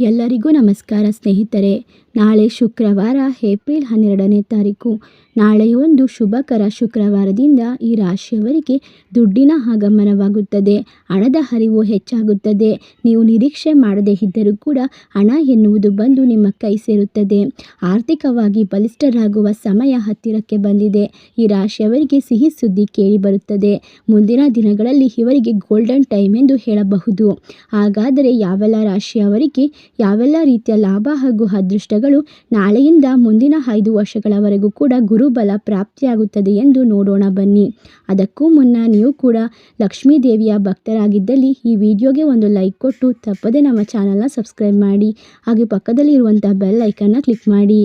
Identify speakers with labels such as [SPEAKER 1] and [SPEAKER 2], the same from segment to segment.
[SPEAKER 1] ಎಲ್ಲರಿಗೂ ನಮಸ್ಕಾರ ಸ್ನೇಹಿತರೆ. ನಾಳೆ ಶುಕ್ರವಾರ, ಏಪ್ರಿಲ್ ಹನ್ನೆರಡನೇ ತಾರೀಕು. ನಾಳೆ ಒಂದು ಶುಭಕರ ಶುಕ್ರವಾರದಿಂದ ಈ ರಾಶಿಯವರಿಗೆ ದುಡ್ಡಿನ ಆಗಮನವಾಗುತ್ತದೆ. ಹಣದ ಹರಿವು ಹೆಚ್ಚಾಗುತ್ತದೆ. ನೀವು ನಿರೀಕ್ಷೆ ಮಾಡದೇ ಇದ್ದರೂ ಕೂಡ ಹಣ ಎನ್ನುವುದು ಬಂದು ನಿಮ್ಮ ಕೈ ಸೇರುತ್ತದೆ. ಆರ್ಥಿಕವಾಗಿ ಬಲಿಷ್ಠರಾಗುವ ಸಮಯ ಹತ್ತಿರಕ್ಕೆ ಬಂದಿದೆ. ಈ ರಾಶಿಯವರಿಗೆ ಸಿಹಿ ಸುದ್ದಿ ಕೇಳಿ ಬರುತ್ತದೆ. ಮುಂದಿನ ದಿನಗಳಲ್ಲಿ ಇವರಿಗೆ ಗೋಲ್ಡನ್ ಟೈಮ್ ಎಂದು ಹೇಳಬಹುದು. ಹಾಗಾದರೆ ಯಾವೆಲ್ಲ ರಾಶಿಯವರಿಗೆ ಯಾವೆಲ್ಲ ರೀತಿಯ ಲಾಭ ಹಾಗೂ ಅದೃಷ್ಟಗಳು ನಾಳೆಯಿಂದ ಮುಂದಿನ ಐದು ವರ್ಷಗಳವರೆಗೂ ಕೂಡ ಗುರುಬಲ ಪ್ರಾಪ್ತಿಯಾಗುತ್ತದೆ ಎಂದು ನೋಡೋಣ ಬನ್ನಿ. ಅದಕ್ಕೂ ಮುನ್ನ ನೀವು ಕೂಡ ಲಕ್ಷ್ಮೀ ದೇವಿಯ ಭಕ್ತರಾಗಿದ್ದಲ್ಲಿ ಈ ವಿಡಿಯೋಗೆ ಒಂದು ಲೈಕ್ ಕೊಟ್ಟು ತಪ್ಪದೆ ನಮ್ಮ ಚಾನಲ್ನ ಸಬ್ಸ್ಕ್ರೈಬ್ ಮಾಡಿ ಹಾಗೆ ಪಕ್ಕದಲ್ಲಿರುವಂಥ ಬೆಲ್ ಐಕನ್ನ ಕ್ಲಿಕ್ ಮಾಡಿ.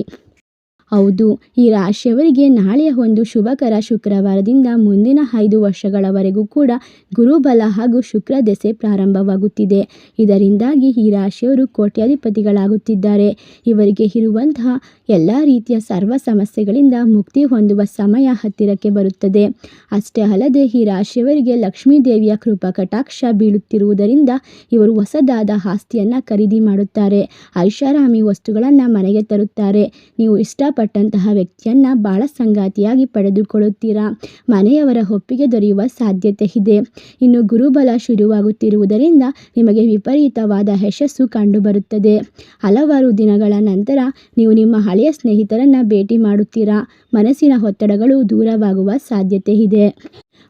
[SPEAKER 1] ಹೌದು, ಈ ರಾಶಿಯವರಿಗೆ ನಾಳೆಯ ಒಂದು ಶುಭಕರ ಶುಕ್ರವಾರದಿಂದ ಮುಂದಿನ ಐದು ವರ್ಷಗಳವರೆಗೂ ಕೂಡ ಗುರುಬಲ ಹಾಗೂ ಶುಕ್ರ ದೆಸೆ ಪ್ರಾರಂಭವಾಗುತ್ತಿದೆ. ಇದರಿಂದಾಗಿ ಈ ರಾಶಿಯವರು ಕೋಟ್ಯಾಧಿಪತಿಗಳಾಗುತ್ತಿದ್ದಾರೆ. ಇವರಿಗೆ ಇರುವಂತಹ ಎಲ್ಲ ರೀತಿಯ ಸರ್ವ ಸಮಸ್ಯೆಗಳಿಂದ ಮುಕ್ತಿ ಹೊಂದುವ ಸಮಯ ಹತ್ತಿರಕ್ಕೆ ಬರುತ್ತದೆ. ಅಷ್ಟೇ ಅಲ್ಲದೆ ಈ ರಾಶಿಯವರಿಗೆ ಲಕ್ಷ್ಮೀ ದೇವಿಯ ಕೃಪಾ ಕಟಾಕ್ಷ ಬೀಳುತ್ತಿರುವುದರಿಂದ ಇವರು ಹೊಸದಾದ ಆಸ್ತಿಯನ್ನು ಖರೀದಿ ಮಾಡುತ್ತಾರೆ. ಐಷಾರಾಮಿ ವಸ್ತುಗಳನ್ನು ಮನೆಗೆ ತರುತ್ತಾರೆ. ನೀವು ಇಷ್ಟಪಟ್ಟಂತಹ ವ್ಯಕ್ತಿಯನ್ನು ಬಾಳ ಸಂಗಾತಿಯಾಗಿ ಪಡೆದುಕೊಳ್ಳುತ್ತೀರಾ? ಮನೆಯವರ ಒಪ್ಪಿಗೆ ದೊರೆಯುವ ಸಾಧ್ಯತೆ ಇದೆ. ಇನ್ನು ಗುರುಬಲ ಶುರುವಾಗುತ್ತಿರುವುದರಿಂದ ನಿಮಗೆ ವಿಪರೀತವಾದ ಯಶಸ್ಸು ಕಂಡುಬರುತ್ತದೆ. ಹಲವಾರು ದಿನಗಳ ನಂತರ ನೀವು ನಿಮ್ಮ ಹಳೆಯ ಸ್ನೇಹಿತರನ್ನು ಭೇಟಿ ಮಾಡುತ್ತೀರಾ? ಮನಸ್ಸಿನ ಒತ್ತಡಗಳು ದೂರವಾಗುವ ಸಾಧ್ಯತೆ ಇದೆ.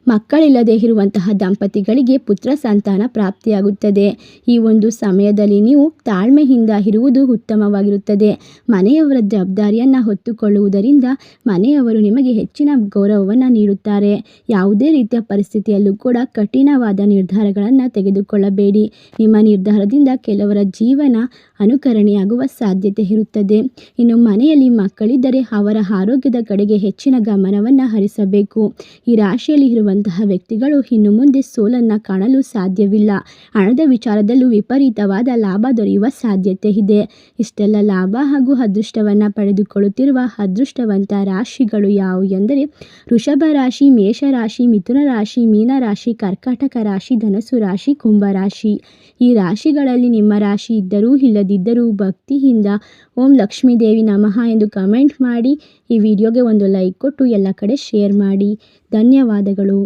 [SPEAKER 1] ಮಕ್ಕಳಿಲ್ಲದೆ ಇರುವಂತಹ ದಂಪತಿಗಳಿಗೆ ಪುತ್ರ ಸಂತಾನ ಪ್ರಾಪ್ತಿಯಾಗುತ್ತದೆ. ಈ ಒಂದು ಸಮಯದಲ್ಲಿ ನೀವು ತಾಳ್ಮೆಯಿಂದ ಇರುವುದು ಉತ್ತಮವಾಗಿರುತ್ತದೆ. ಮನೆಯವರ ಜವಾಬ್ದಾರಿಯನ್ನು ಹೊತ್ತುಕೊಳ್ಳುವುದರಿಂದ ಮನೆಯವರು ನಿಮಗೆ ಹೆಚ್ಚಿನ ಗೌರವವನ್ನು ನೀಡುತ್ತಾರೆ. ಯಾವುದೇ ರೀತಿಯ ಪರಿಸ್ಥಿತಿಯಲ್ಲೂ ಕೂಡ ಕಠಿಣವಾದ ನಿರ್ಧಾರಗಳನ್ನು ತೆಗೆದುಕೊಳ್ಳಬೇಡಿ. ನಿಮ್ಮ ನಿರ್ಧಾರದಿಂದ ಕೆಲವರ ಜೀವನ ಅನುಕರಣೆಯಾಗುವ ಸಾಧ್ಯತೆ ಇರುತ್ತದೆ. ಇನ್ನು ಮನೆಯಲ್ಲಿ ಮಕ್ಕಳಿದ್ದರೆ ಅವರ ಆರೋಗ್ಯದ ಕಡೆಗೆ ಹೆಚ್ಚಿನ ಗಮನವನ್ನು ಹರಿಸಬೇಕು. ಈ ರಾಶಿಯಲ್ಲಿ ಇರುವಂತಹ ವ್ಯಕ್ತಿಗಳು ಇನ್ನು ಮುಂದೆ ಸೋಲನ್ನು ಕಾಣಲು ಸಾಧ್ಯವಿಲ್ಲ. ಹಣದ ವಿಚಾರದಲ್ಲೂ ವಿಪರೀತವಾದ ಲಾಭ ದೊರೆಯುವ ಸಾಧ್ಯತೆ ಇದೆ. ಇಷ್ಟೆಲ್ಲ ಲಾಭ ಹಾಗೂ ಅದೃಷ್ಟವನ್ನು ಪಡೆದುಕೊಳ್ಳುತ್ತಿರುವ ಅದೃಷ್ಟವಂತ ರಾಶಿಗಳು ಯಾವುವು ಎಂದರೆ ವೃಷಭ ರಾಶಿ ಮೇಷರಾಶಿ ಮಿಥುನ ರಾಶಿ, ಮೀನ ರಾಶಿ, ಕರ್ಕಾಟಕ ರಾಶಿ ಧನಸು ರಾಶಿ, ಕುಂಭ ರಾಶಿ. ಈ ರಾಶಿಗಳಲ್ಲಿ ನಿಮ್ಮ ರಾಶಿ ಇದ್ದರೂ ಇಲ್ಲದಿದ್ದರೂ ಭಕ್ತಿಯಿಂದ ಓಂ ಲಕ್ಷ್ಮೀ ದೇವಿ ನಮಃ ಎಂದು ಕಮೆಂಟ್ ಮಾಡಿ. ಈ ವಿಡಿಯೋಗೆ ಒಂದು ಲೈಕ್ ಕೊಟ್ಟು ಎಲ್ಲ ಕಡೆ ಶೇರ್ ಮಾಡಿ. ಧನ್ಯವಾದಗಳು.